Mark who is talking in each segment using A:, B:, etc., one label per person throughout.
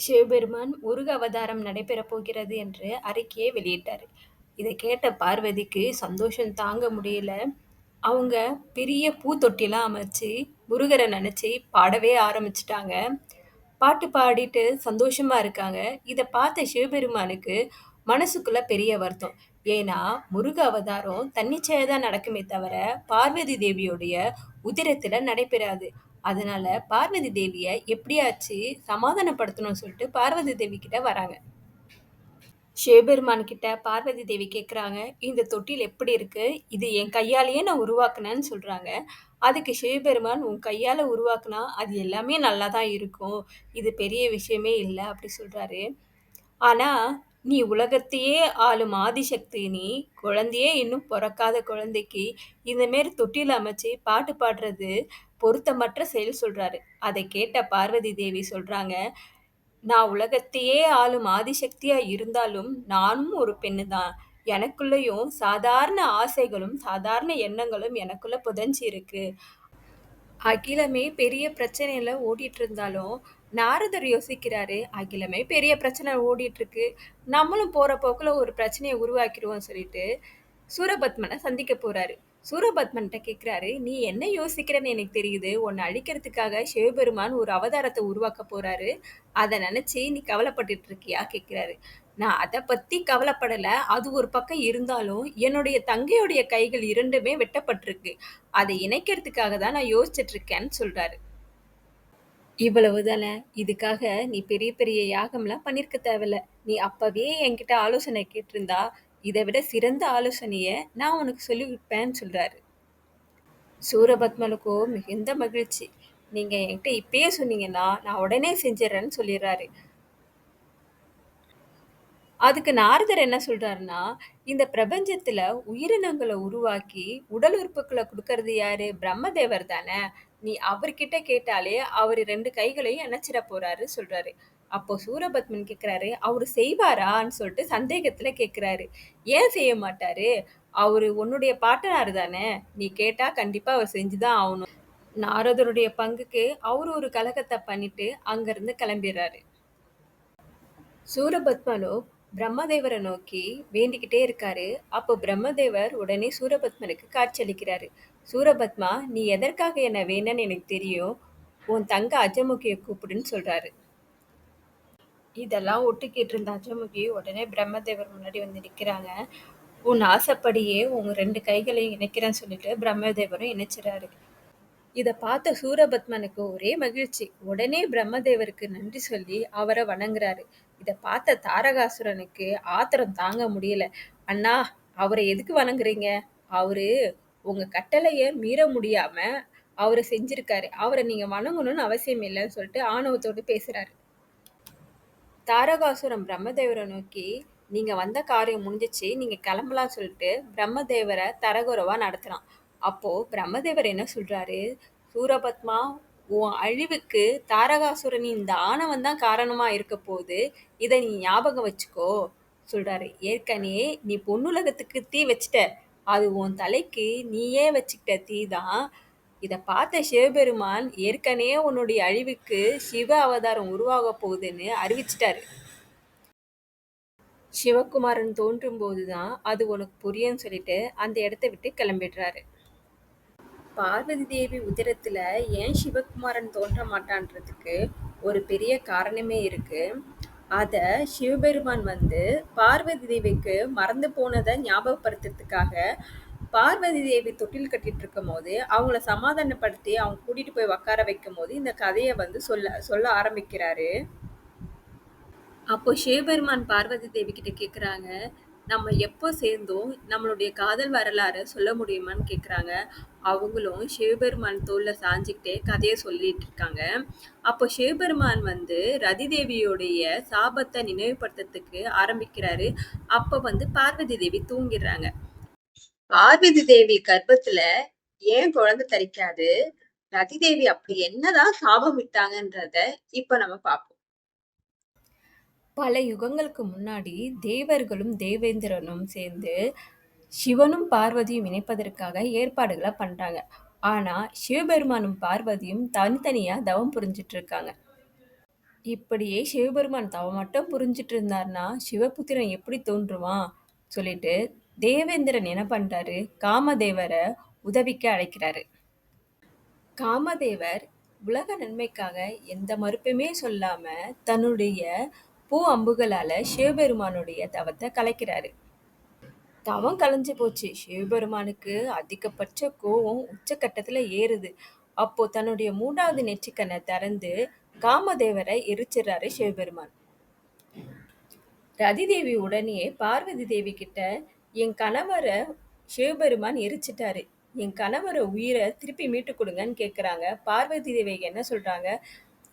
A: சிவபெருமான் முருக அவதாரம் நடைபெறப் போகிறது என்று அறிக்கையை வெளியிட்டார் இதை கேட்ட பார்வதிக்கு சந்தோஷம் தாங்க முடியல. அவங்க பெரிய பூத்தொட்டிலாம் அமைச்சு, முருகரை நினச்சி பாடவே ஆரம்பிச்சிட்டாங்க பாட்டு பாடிட்டு சந்தோஷமா இருக்காங்க. இதை பார்த்த சிவபெருமானுக்கு மனசுக்குள்ள பெரிய வருத்தம். ஏன்னா, முருக அவதாரம் தன்னிச்சையாக தான் நடக்குமே தவிர, பார்வதி தேவியோடைய உதிரத்துல நடைபெறாது. அதனால பார்வதி தேவிய எப்படியாச்சு சமாதானப்படுத்தணும்னு சொல்லிட்டு பார்வதி தேவி கிட்ட வராங்க. சிவபெருமான் கிட்ட பார்வதி தேவி கேட்குறாங்க, "இந்த தொட்டில் எப்படி இருக்கு? இது என் கையாலேயே நான் உருவாக்குனேன்னு" சொல்றாங்க. அதுக்கு சிவபெருமான், "உன் கையால உருவாக்குனா அது எல்லாமே நல்லா தான் இருக்கும். இது பெரிய விஷயமே இல்லை அப்படி சொல்றாரு. ஆனா, "நீ உலகத்தையே ஆளும் ஆதிசக்தி நீ. குழந்தையே இன்னும் பிறக்காத குழந்தைக்கு இந்த மாரி தொட்டில் அமைச்சு பாட்டு பாடுறது பொருத்தமற்ற செயல்" சொல்றாரு. அதை கேட்ட பார்வதி தேவி சொல்றாங்க, "நான் உலகத்தையே ஆளும் ஆதிசக்தியா இருந்தாலும் நானும் ஒரு பெண்ணு தான். எனக்குள்ளேயும் சாதாரண ஆசைகளும், சாதாரண எண்ணங்களும் எனக்குள்ள புதைஞ்சு இருக்கு. அகிலமே பெரிய பிரச்சனையில ஓடிட்டு இருந்தாலும், நாரதர் யோசிக்கிறாரு, அகிலமே பெரிய பிரச்சனை ஓடிட்டு இருக்கு. நம்மளும் போற போக்குல ஒரு பிரச்சனையை உருவாக்கிடுவோம் சொல்லிட்டு சூரபத்மனை சந்திக்கப் போறாரு. சூரபத்மன்கிட்ட கேட்குறாரு "நீ என்ன யோசிக்கிறன்னு எனக்கு தெரியுது. உன்னை அழிக்கிறதுக்காக சிவபெருமான் ஒரு அவதாரத்தை உருவாக்க போறாரு. அதை நினச்சி நீ கவலைப்பட்டுட்டு இருக்கியா?" கேட்குறாரு "நான் அதை பற்றி கவலைப்படலை அது ஒரு பக்கம் இருந்தாலும், என்னுடைய தங்கையுடைய கைகள் இரண்டுமே வெட்டப்பட்டிருக்கு. அதை இணைக்கிறதுக்காக தான் நான் யோசிச்சிட்ருக்கேன்னு இருக்கேன்னு" இவ்வளவு தானே இதுக்காக நீ பெரிய பெரிய யாகம்லாம் பண்ணியிருக்க தேவையில்ல. நீ அப்போவே என்கிட்ட ஆலோசனை கேட்டிருந்தா, இதை விட சிறந்த ஆலோசனையை நான் உனக்கு சொல்லியிருப்பேன்னு" சொல்கிறாரு சூரபத்மனுக்கோ மிகுந்த மகிழ்ச்சி. நீங்கள் என்கிட்ட இப்பயே சொன்னீங்கன்னா, நான் உடனே செஞ்சிடறேன்னு சொல்லிடுறாரு அதுக்கு நாரதர் என்ன சொல்றாருன்னா, "இந்த பிரபஞ்சத்துல உயிரினங்களை உருவாக்கி, உடல் உறுப்புகளை கொடுக்கறது யாரு? பிரம்மதேவர் தானே. நீ அவர்கிட்ட கேட்டாலே அவர் ரெண்டு கைகளையும் இணைச்சிட போறாரு" சொல்றாரு. அப்போ சூரபத்மன் கேட்குறாரு "அவரு செய்வாரான்னு" சொல்லிட்டு சந்தேகத்துல கேட்குறாரு "ஏன் செய்ய மாட்டாரு? அவரு உன்னுடைய பாட்டனார் தானே. நீ கேட்டா கண்டிப்பா அவர் செஞ்சு தான் ஆவணும்" நாரதருடைய பங்குக்கு அவரு ஒரு கலகத்தை பண்ணிட்டு அங்கிருந்து கிளம்பிடுறாரு சூரபத்மனோ பிரம்மதேவரை நோக்கி வேண்டிக்கிட்டே இருக்காரு. அப்போ பிரம்மதேவர் உடனே சூரபத்மனுக்கு காட்சியளிக்கிறாரு. "சூரபத்மா, நீ எதற்காக என்ன வேணும்னு எனக்கு தெரியும். உன் தங்க அஜமுகியை கூப்பிடுன்னு" சொல்றாரு. இதெல்லாம் ஒட்டுக்கிட்டு இருந்த அஜமுகி உடனே பிரம்மதேவர் முன்னாடி வந்து நிக்கிறாங்க. "உன் ஆசைப்படியே உங்க ரெண்டு கைகளையும் இணைக்கிறேன்னு" சொல்லிட்டு பிரம்மதேவரும் இணைச்சிறாரு இதை பார்த்த சூரபத்மனுக்கு ஒரே மகிழ்ச்சி. உடனே பிரம்மதேவருக்கு நன்றி சொல்லி அவரை வணங்குறாரு. இதை பார்த்த தாரகாசுரனுக்கு ஆத்திரம் தாங்க முடியல. "அண்ணா, அவரை எதுக்கு வணங்குறீங்க? அவரு உங்க கட்டளையை மீற முடியாம அவரை செஞ்சிருக்காரு. அவரை நீங்க வணங்கணும்னு அவசியம் இல்லைன்னு சொல்லிட்டு ஆணவத்தோடு பேசுறாரு. தாரகாசுரம் பிரம்மதேவரை நோக்கி, "நீங்க வந்த காரியம் முடிஞ்சிச்சு. நீங்க கிளம்பலாம்னு" சொல்லிட்டு பிரம்மதேவரை தரகுறவாக நடத்துறான். அப்போ பிரம்மதேவர் என்ன சொல்றாரு, "சூரபத்மா, உன் அழிவுக்கு தாரகாசுரனின் இந்த ஆணவம் தான் காரணமா இருக்க போகுது. இதை நீ ஞாபகம் வச்சுக்கோ" சொல்றாரு. "ஏற்கனவே நீ பொன்னுலகத்துக்கு தீ வச்சிட்ட. அது உன் தலைக்கு நீயே வச்சுக்கிட்ட தீ தான்." இதை பார்த்த சிவபெருமான் ஏற்கனவே உன்னுடைய அழிவுக்கு சிவ அவதாரம் உருவாகப் போகுதுன்னு அறிவிச்சிட்டாரு சிவகுமாரன் தோன்றும்போது போதுதான் அது உனக்கு புரியும்னு சொல்லிட்டு அந்த இடத்த விட்டு கிளம்பிடுறாரு. பார்வதி தேவி உதிரத்துல ஏன் சிவகுமாரன் தோன்ற மாட்டான்றதுக்கு ஒரு பெரிய காரணமே இருக்கு. அத சிவபெருமான் வந்து பார்வதி தேவிக்கு மறந்து போனதை ஞாபகப்படுத்துறதுக்காக, பார்வதி தேவி தொட்டில் கட்டிட்டு இருக்கும்போது, அவங்கள சமாதானப்படுத்தி அவங்க கூட்டிட்டு போய் உட்கார வைக்கும்போது இந்த கதையை வந்து சொல்ல சொல்ல ஆரம்பிக்கிறாரு. அப்போ சிவபெருமான் பார்வதி தேவி கிட்ட கேட்குறாங்க, "நம்ம எப்போ சேர்ந்தோம்? நம்மளுடைய காதல் வரலாறு சொல்ல முடியுமான்னு" கேட்குறாங்க. அவங்களும் சிவபெருமான் தோல்ல சாஞ்சுக்கிட்டே கதையை சொல்லிட்டு இருக்காங்க. அப்போ சிவபெருமான் வந்து ரதி தேவியோடைய சாபத்தை நினைவுபடுத்துறதுக்கு ஆரம்பிக்கிறாரு. அப்போ வந்து பார்வதி தேவி தூங்கிடுறாங்க. பார்வதி தேவி கர்ப்பத்துல ஏன் குழந்தை தரிக்காது? ரதி தேவி அப்படி என்னதான் சாபம் விட்டாங்கன்றத இப்ப நம்ம பார்ப்போம். பல யுகங்களுக்கு முன்னாடி தேவர்களும் தேவேந்திரனும் சேர்ந்து சிவனும் பார்வதியும் இணைப்பதற்காக ஏற்பாடுகளை பண்றாங்க. ஆனா சிவபெருமானும் பார்வதியும் தனித்தனியா தவம் புரிஞ்சிட்டு இருக்காங்க. இப்படியே சிவபெருமான் தவம் மட்டும் புரிஞ்சிட்டு இருந்தார்னா சிவபுத்திரன் எப்படி தோன்றுவான் சொல்லிட்டு தேவேந்திரன் என்ன பண்ணுறாரு காமதேவரை உதவிக்கு அழைக்கிறாரு. காமதேவர் உலக நன்மைக்காக எந்த மறுப்புமே சொல்லாம தன்னுடைய பூ அம்புகளால சிவபெருமானுடைய தவத்தை கலைக்கிறாரு. தவம் கலைஞ்சு போச்சு. சிவபெருமானுக்கு அதிகபட்ச கோவம் உச்சக்கட்டத்துல ஏறுது. அப்போ தன்னுடைய மூன்றாவது நெற்றிக்கண்ணை திறந்து காமதேவரை எரிச்சிடுறாரு சிவபெருமான். ரதிதேவி உடனே பார்வதி தேவி கிட்ட என் கணவரை சிவபெருமான் எரிச்சிட்டாரு. என் கணவரை உயிரை திருப்பி மீட்டு கொடுங்கன்னு கேட்குறாங்க பார்வதி தேவி என்ன சொல்கிறாங்க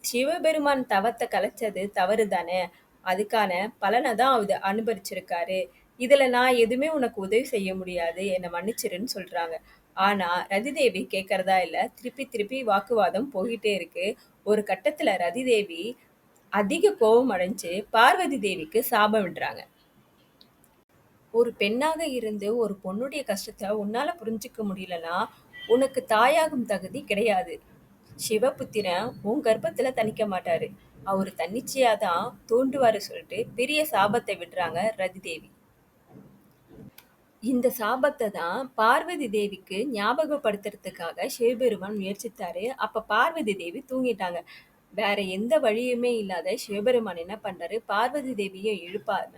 A: சிவபெருமான் தவத்தை கலைச்சது தவறு தானே அதுக்கான பலனை தான் அவர் அனுபவிச்சிருக்காரு. இதில் நான் எதுவுமே உனக்கு உதவி செய்ய முடியாது. என்னை மன்னிச்சிருன்னு சொல்கிறாங்க ஆனால் ரதிதேவி கேட்குறதா இல்லை. திருப்பி திருப்பி வாக்குவாதம் போய்கிட்டே இருக்கு. ஒரு கட்டத்தில் ரதிதேவி அதிக கோபம் அடைஞ்சு பார்வதி தேவிக்கு சாபம் விடுறாங்க. ஒரு பெண்ணாக இருந்து ஒரு பொண்ணுடைய கஷ்டத்தை உன்னால புரிஞ்சுக்க முடியலன்னா உனக்கு தாயாகும் தகுதி கிடையாது. சிவபுத்திரன் உன் கர்ப்பத்துல தணிக்க மாட்டாரு. அவரு தன்னிச்சையா தான் தோண்டுவாரு சொல்லிட்டு பெரிய சாபத்தை விடுறாங்க ரதி தேவி. இந்த சாபத்தை தான் பார்வதி தேவிக்கு ஞாபகப்படுத்துறதுக்காக சிவபெருமான் முயற்சித்தாரு. அப்ப பார்வதி தேவி தூங்கிட்டாங்க. வேற எந்த வழியுமே இல்லாத சிவபெருமான் என்ன பண்றாரு? பார்வதி தேவியை எழுப்பாம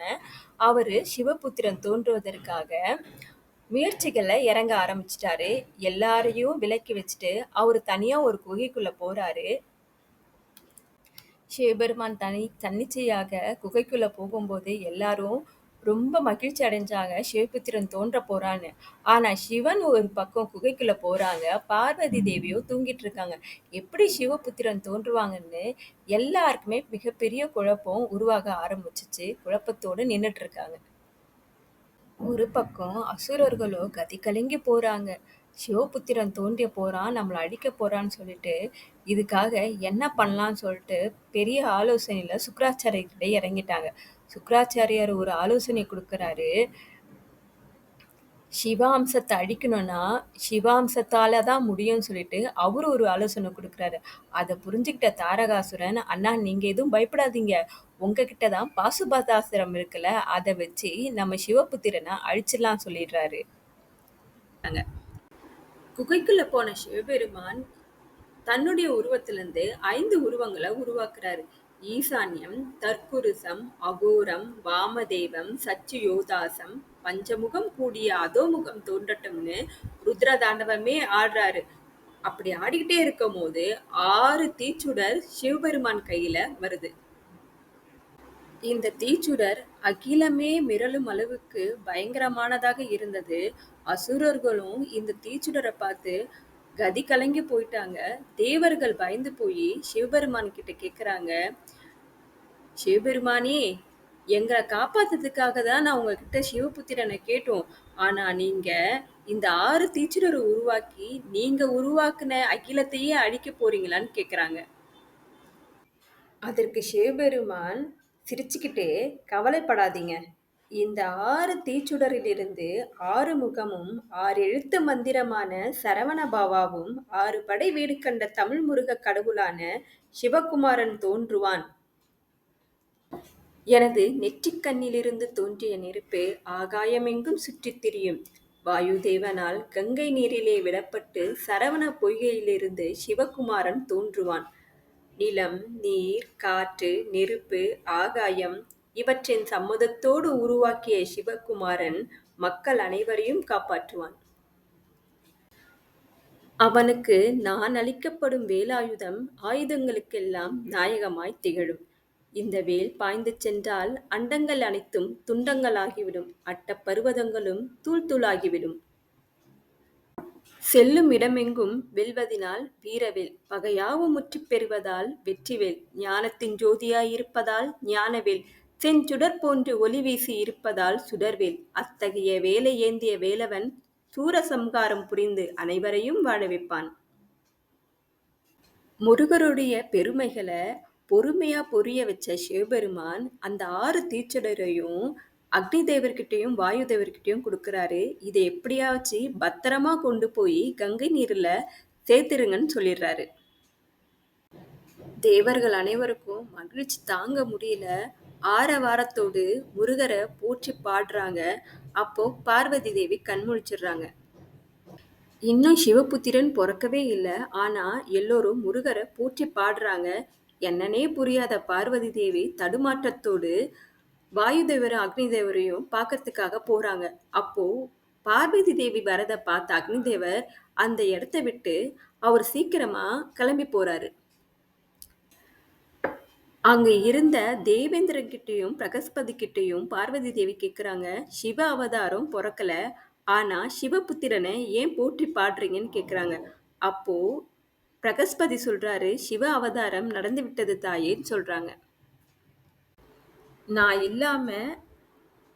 A: அவரு சிவபுத்திரன் தோன்றுவதற்காக முயற்சிகளை இறங்க ஆரம்பிச்சிட்டாரு. எல்லாரையும் விலக்கி வச்சுட்டு அவர் தனியா ஒரு குகைக்குள்ள போறாரு. சிவபெருமான் தனி தன்னிச்சையாக குகைக்குள்ள போகும்போது எல்லாரும் ரொம்ப மகிழ்ச்சி அடைஞ்சாங்க. சிவபுத்திரன் தோன்ற போறான்னு. ஆனா சிவன் ஒரு பக்கம் குகைக்குள்ள போறாங்க. பார்வதி தேவியோ தூங்கிட்டு இருக்காங்க. எப்படி சிவபுத்திரன் தோன்றுவாங்கன்னு எல்லாருக்குமே மிகப்பெரிய குழப்பம் உருவாக ஆரம்பிச்சிச்சு. குழப்பத்தோடு நின்றுட்டு இருக்காங்க. ஒரு பக்கம் அசுரர்களோ கதி கலங்கி போறாங்க. சிவபுத்திரன் தோன்றிய போறான் நம்மளை அழிக்க போறான்னு சொல்லிட்டு இதுக்காக என்ன பண்ணலாம்னு சொல்லிட்டு பெரிய ஆலோசனையில சுக்கராச்சாரியர்கிட்ட இறங்கிட்டாங்க. சுக்கராச்சாரியார் ஒரு ஆலோசனை கொடுக்குறாரு. சிவாம்சத்தை அழிக்கணும்னா சிவாம்சத்தால தான் முடியும்னு சொல்லிட்டு அவரு ஒரு ஆலோசனை கொடுக்குறாரு. அதை புரிஞ்சுக்கிட்ட தாரகாசுரன் அண்ணா நீங்க எதுவும் பயப்படாதீங்க. உங்ககிட்ட தான் பாசுபதாசிரம் இருக்குல்ல அதை வச்சு நம்ம சிவபுத்திரனை அழிச்சிடலாம் சொல்லிடுறாரு. குகைக்குள்ள போன சிவபெருமான் தன்னுடைய உருவத்திலிருந்து ஐந்து உருவங்களை உருவாக்குறாரு. ஈசான்யம் தற்குருசம் அகோரம் வாமதேவம் சச்சுயோதாசம் பஞ்சமுகம் கூடிய அதோமுகம் தோன்றட்டும்னு ருத்ர தாண்டவமே ஆடுறாரு. அப்படி ஆடிக்கிட்டே இருக்கும் போது ஆறு தீச்சுடர் சிவபெருமான் கையில வருது. இந்த தீச்சுடர் அகிலமே மிரளும் அளவுக்கு பயங்கரமானதாக இருந்தது. அசுரர்களும் இந்த தீச்சுடரை பார்த்து கதி கலங்கி போயிட்டாங்க. தேவர்கள் பயந்து போய் சிவபெருமான் கிட்ட கேக்குறாங்க சிவபெருமானே எங்களை காப்பாத்துறதுக்காக தான் நான் உங்ககிட்ட சிவபுத்திரனை கேட்டோம். ஆனா நீங்க இந்த ஆறு தீச்சுடரை உருவாக்கி நீங்க உருவாக்குன அகிலத்தையே அழிக்க போறீங்களான்னு கேக்குறாங்க. அதற்கு சிவபெருமான் சிரிச்சுக்கிட்டே கவலைப்படாதீங்க. இந்த ஆறு தீச்சுடரிலிருந்து ஆறு முகமும் ஆறு எழுத்து மந்திரமான சரவண பாவாவும் ஆறு படை வீடு கண்ட தமிழ் முருக கடவுளான சிவகுமாரன் தோன்றுவான். எனது நெற்றிக்கண்ணிலிருந்து தோன்றிய நெருப்பு ஆகாயமெங்கும் சுற்றித் திரியும். வாயுதேவனால் கங்கை நீரிலே விடப்பட்டு சரவண பொய்கையிலிருந்து சிவகுமாரன் தோன்றுவான். நிலம் நீர் காற்று நெருப்பு ஆகாயம் இவற்றின் சம்மதத்தோடு உருவாக்கிய சிவகுமாரன் மக்கள் அனைவரையும் காப்பாற்றுவான். அவனுக்கு நான் அளிக்கப்படும் வேலாயுதம் ஆயுதங்களுக்கெல்லாம் நாயகமாய் திகழும். இந்த வேல் பாய்ந்து சென்றால் அண்டங்கள் அனைத்தும் துண்டங்களாகிவிடும். அட்ட பருவதங்களும் தூள் தூளாகிவிடும். செல்லும் இடமெங்கும் வெல்வதினால் வீரவேல். பகையாவும் முற்றிப் பெறுவதால் வெற்றிவேல். ஞானத்தின் ஜோதியாயிருப்பதால் ஞானவேல். செஞ்சுடர் போன்று ஒளி வீசி இருப்பதால் சுடர்வேல். அத்தகைய வேலை ஏந்திய வேலவன் சூரசம்காரம் புரிந்து அனைவரையும் வாழ வைப்பான். முருகருடைய பெருமைகளை பொறுமையா புரிய வச்ச சிவபெருமான் அந்த ஆறு தீச்சடரையும் அக்னி தேவர்கிட்டையும் வாயு தேவர்கிட்டையும் கொடுக்கறாரு இதை எப்படியாச்சு பத்திரமா கொண்டு போய் கங்கை நீர்ல சேர்த்துருங்கன்னு சொல்லிடுறாரு தேவர்கள் அனைவருக்கும் மகிழ்ச்சி தாங்க முடியல. ஆரவாரத்தோடு முருகரை போற்றி பாடுறாங்க. அப்போ பார்வதி தேவி கண்முழிச்சிடுறாங்க இன்னும் சிவபுத்திரன் பிறக்கவே இல்லை ஆனா எல்லோரும் முருகரை போற்றி பாடுறாங்க. என்னன்னே புரியாத பார்வதி தேவி தடுமாற்றத்தோடு வாயுதேவரும், அக்னி தேவரையும் பார்க்கறதுக்காக போறாங்க. அப்போ பார்வதி தேவி வரத பார்த்த அக்னி தேவர் அந்த இடத்த விட்டு அவர் சீக்கிரமா கிளம்பி போறாரு. அங்க இருந்த தேவேந்திரகிட்டயும் பிரகஸ்பதி கிட்டையும் பார்வதி தேவி கேட்குறாங்க, சிவ அவதாரம் பிறக்கல ஆனா சிவபுத்திரனை ஏன் போற்றி பாடுறீங்கன்னு கேட்குறாங்க. அப்போ பிரகஸ்பதி சொல்றாரு, சிவ அவதாரம் நடந்து விட்டது தாயேன்னு சொல்றாங்க. நான் இல்லாம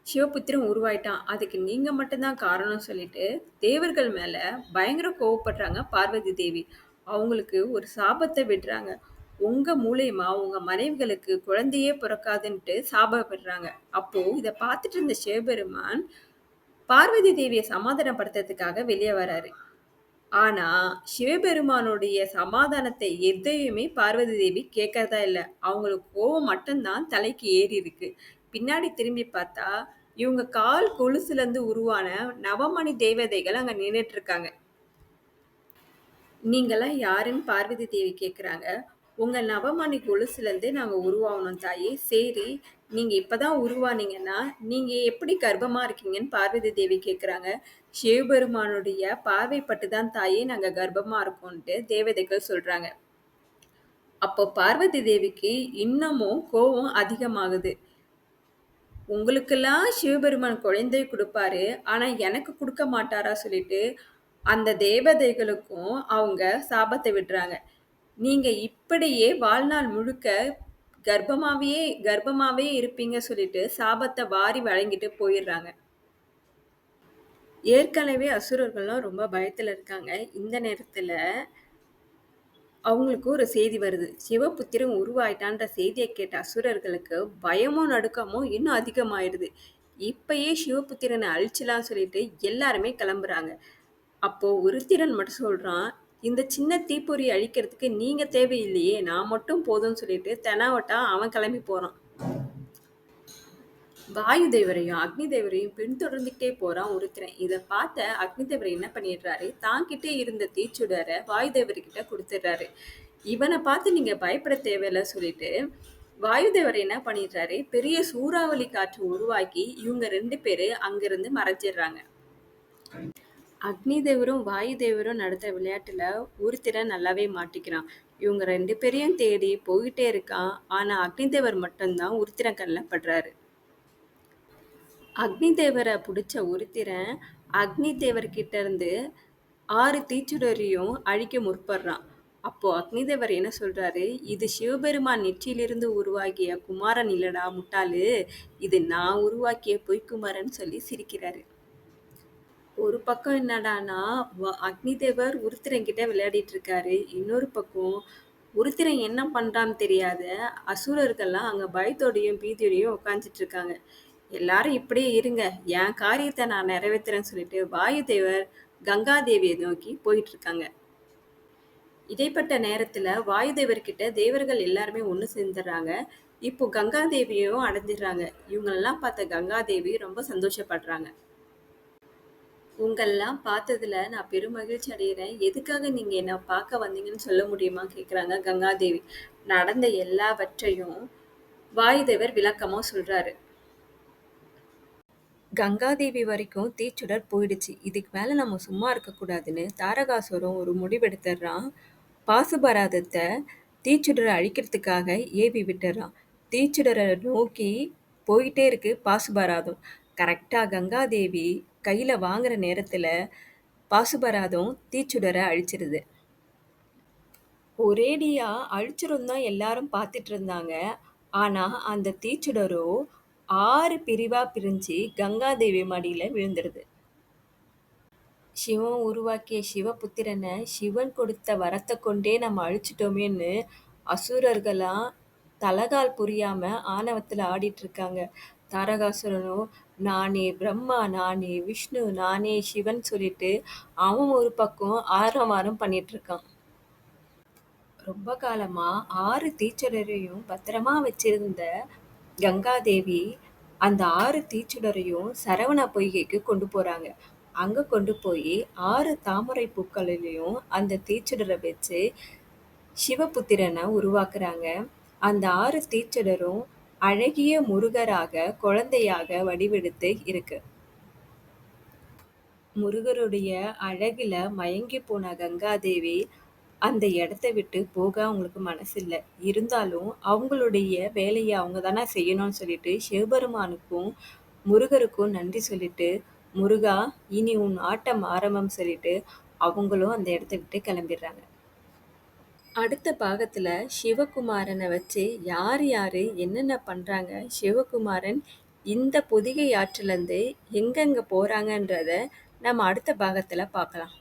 A: சிவபுத்திரன் உருவாயிட்டான். அதுக்கு நீங்க மட்டும்தான் காரணம் சொல்லிட்டு, தேவர்கள் மேல பயங்கர கோவப்படுறாங்க பார்வதி தேவி. அவங்களுக்கு ஒரு சாபத்தை விடுறாங்க. உங்க மூலயமா உங்க மனைவிகளுக்கு குழந்தையே பிறக்காதுன்ட்டு சாபப்படுறாங்க அப்போ இதை பார்த்துட்டு இருந்த சிவபெருமான் பார்வதி தேவியை சமாதானப்படுத்துறதுக்காக வெளியே வராரு. ஆனா சிவபெருமானுடைய சமாதானத்தை எதையுமே பார்வதி தேவி கேட்கறதா இல்லை அவங்களுக்கு கோவம் மட்டும்தான் தலைக்கு ஏறி இருக்கு. பின்னாடி திரும்பி பார்த்தா, இவங்க கால் கொலுசுலேருந்து உருவான நவமணி தேவதைகள் அங்க நின்றுட்டு இருக்காங்க. நீங்களாம் யாருன்னு பார்வதி தேவி கேட்குறாங்க. உங்கள் நவமணி கொலுசுலேருந்து நாங்கள் உருவாகணும் தாயே. சரி, நீங்கள் இப்போ தான் உருவானீங்கன்னா, நீங்கள் எப்படி கர்ப்பமாக இருக்கீங்கன்னு பார்வதி தேவி கேட்குறாங்க. சிவபெருமானுடைய பார்வைப்பட்டு தான் தாயே நாங்கள் கர்ப்பமாக இருக்கோன்ட்டு தேவதைகள் சொல்கிறாங்க அப்போ பார்வதி தேவிக்கு இன்னமும் கோபம் அதிகமாகுது. உங்களுக்கெல்லாம் சிவபெருமான் குழந்தை கொடுப்பாரு ஆனால் எனக்கு கொடுக்க மாட்டாரா சொல்லிட்டு, அந்த தேவதைகளுக்கும் அவங்க சாபத்தை விடுறாங்க. நீங்க இப்படியே வாழ்நாள் முழுக்க கர்ப்பமாவே கர்ப்பமாவே இருப்பீங்க சொல்லிட்டு சாபத்தை வாரி வழங்கிட்டு போயிடுறாங்க. ஏற்கனவே அசுரர்கள்லாம் ரொம்ப பயத்துல இருக்காங்க. இந்த நேரத்துல அவங்களுக்கு ஒரு செய்தி வருது. சிவபுத்திரன் உருவாயிட்டான்ற செய்திய கேட்ட அசுரர்களுக்கு பயமும், நடுக்கமும் இன்னும் அதிகமாயிடுது. இப்பயே சிவபுத்திரனை அழிச்சிடலாம்னு சொல்லிட்டு எல்லாருமே கிளம்புறாங்க. அப்போ திறன் மட்டும் சொல்றான், இந்த சின்ன தீப்பொறி அழிக்கிறதுக்கு நீங்க தேவையில்லையே. நான் மட்டும் போதும்னு சொல்லிட்டு தெனாவட்டா அவன் கிளம்பி போறான். வாயு தேவரையும், அக்னி தேவரையும் பின்தொடர்ந்துகிட்டே போறான் உருத்திரன். இத பார்த்த அக்னி தேவர் என்ன பண்ணிடுறாரு, தாங்கிட்டே இருந்த தீச்சுடார வாயு தேவர்கிட்ட குடுத்துடுறாரு. இவன பார்த்து நீங்க பயப்பட தேவையில்ல சொல்லிட்டு, வாயுதேவர் என்ன பண்ணிடுறாரு, பெரிய சூறாவளி காற்று உருவாக்கி இவங்க ரெண்டு பேரு அங்கிருந்து மறைஞ்சிடுறாங்க. அக்னி தேவரும், வாயு தேவரும் நடத்த விளையாட்டுல உருத்திரன் நல்லாவே மாட்டிக்கிறான். இவங்க ரெண்டு பேரையும் தேடி போயிட்டே இருக்கான். ஆனா அக்னி தேவர் மட்டும்தான் உருத்திரன் கண்ல படுறாரு. அக்னி தேவரை பிடிச்ச உருத்திரன், அக்னி தேவர்கிட்ட இருந்து ஆறு தீச்சுடரையும் அழிக்க முற்படுறான். அப்போ அக்னி தேவர் என்ன சொல்றாரு, இது சிவபெருமான் நெற்றியிலிருந்து உருவாகிய குமாரன் இல்லடா முட்டாளு. இது நான் உருவாக்கிய பொய்க்குமாரன் சொல்லி சிரிக்கிறாரு. ஒரு பக்கம் என்னடான்னா, வ அக்னி தேவர் உருத்திரன் கிட்ட விளையாடிட்டு இருக்காரு. இன்னொரு பக்கம் உருத்திரன் என்ன பண்றான்னு தெரியாத அசுரர்கள்லாம் அங்க பயத்தோடையும், பீதியோடையும் உட்காந்துட்டு இருக்காங்க. எல்லாரும் இப்படியே இருங்க. என் காரியத்தை நான் நிறைவேத்துறேன்னு சொல்லிட்டு வாயு தேவர் கங்காதேவிய நோக்கி போயிட்டு இருக்காங்க. இடைப்பட்ட நேரத்துல வாயு தேவர்கிட்ட தேவர்கள் எல்லாருமே ஒன்று சேர்ந்துடுறாங்க. இப்போ கங்காதேவியும் அடைஞ்சிடுறாங்க. இவங்களெல்லாம் பார்த்த கங்காதேவி ரொம்ப சந்தோஷப்படுறாங்க. உங்களெல்லாம் பார்த்ததுல நான் பெருமகிழ்ச்சி அடைகிறேன். எதுக்காக நீங்க என்ன பார்க்க வந்தீங்கன்னு சொல்ல முடியுமா? கேட்குறாங்க கங்காதேவி. நடந்த எல்லாவற்றையும் வாயுதேவர் விளக்கமா சொல்றாரு. கங்காதேவி வரைக்கும் தீச்சுடர் போயிடுச்சு. இதுக்கு மேல நம்ம சும்மா இருக்கக்கூடாதுன்னு தாரகாசுரம் ஒரு முடிவெடுத்துடுறான். பாசுபராதத்தை தீச்சுடரை அழிக்கிறதுக்காக ஏவி விட்டுறான். தீச்சுடரை நோக்கி போயிட்டே இருக்கு பாசுபராதம். கரெக்டாக கங்காதேவி கையில வாங்குற நேரத்துல பாசுபராதம் தீச்சுடரை அழிச்சிருது. ஒரேடியாக அழிச்சிரும் தான் எல்லாரும் பார்த்துட்டு இருந்தாங்க. ஆனா அந்த தீச்சுடரோ ஆறு பிரிவா பிரிஞ்சு கங்காதேவி மடியில விழுந்துடுது. சிவன் உருவாக்கிய சிவபுத்திரனை சிவன் கொடுத்த வரத்தை கொண்டே நம்ம அழிச்சிட்டோமேன்னு அசுரர்களாம் தலகால் புரியாம ஆணவத்துல ஆடிட்டு இருக்காங்க. தாரகாசுரனோ நானே பிரம்மா, நானே விஷ்ணு, நானே சிவன் சொல்லிட்டு அவன் ஒரு பக்கம் ஆரவாரம் பண்ணிட்டு இருக்கான். ரொம்ப காலமா ஆறு தீச்சுடரையும் பத்திரமா வச்சிருந்த கங்காதேவி, அந்த ஆறு தீச்சுடரையும் சரவண பொய்கைக்கு கொண்டு போறாங்க. அங்க கொண்டு போய் ஆறு தாமரை பூக்களிலையும் அந்த தீச்சுடரை வச்சு சிவபுத்திரனை உருவாக்குறாங்க. அந்த ஆறு தீச்சுடரும் அழகிய முருகராக, குழந்தையாக வடிவெடுத்து இருக்கு. முருகருடைய அழகுல மயங்கி போன கங்காதேவி, அந்த இடத்த விட்டு போக அவங்களுக்கு மனசில்ல. இருந்தாலும் அவங்களுடைய வேலையை அவங்க தானே செய்யணும்னு சொல்லிட்டு சிவபெருமானுக்கும், முருகருக்கும் நன்றி சொல்லிட்டு, "முருகா, இனி உன் ஆட்டம் ஆரம்பம்" சொல்லிட்டு அவங்களும் அந்த இடத்த விட்டு கிளம்பிடுறாங்க. அடுத்த பாகத்தில் சிவகுமாரனை வச்சு யார் யார் என்னென்ன பண்ணுறாங்க சிவகுமாரன் இந்த பொதிகை ஆற்றிலேருந்து எங்கெங்கே போகிறாங்கன்றத நம்ம அடுத்த பாகத்தில் பார்க்கலாம்.